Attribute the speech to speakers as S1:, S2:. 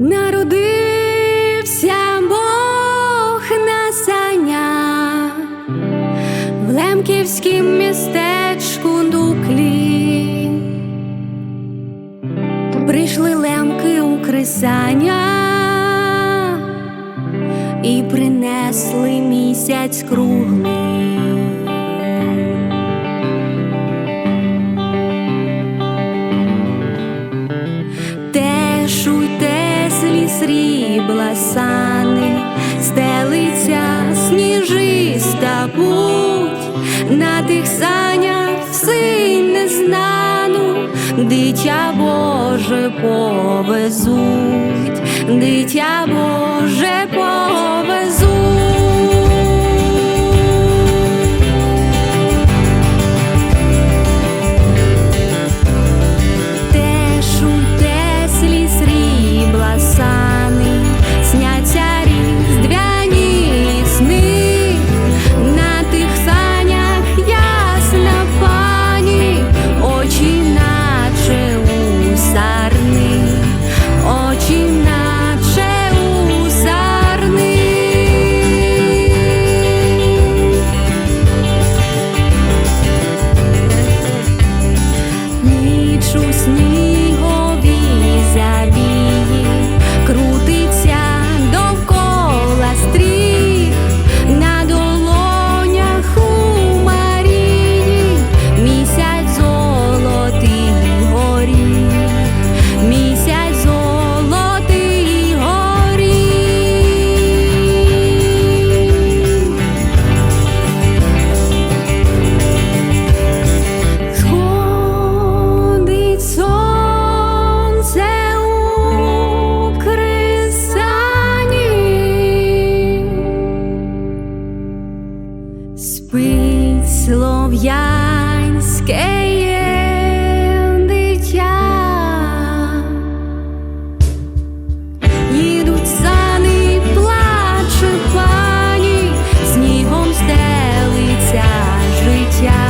S1: Народився Бог на саня, в лемківськім містечку дуклі, прийшли лемки у крисання і принесли місяць круглий. Сани, стелиться сніжиста путь, на тих санях синь незнану, дитя Боже повезуть, дитя Боже повезуть. слов'янське дитя їдуть сани, плачуть пані, снігом стелиться життя.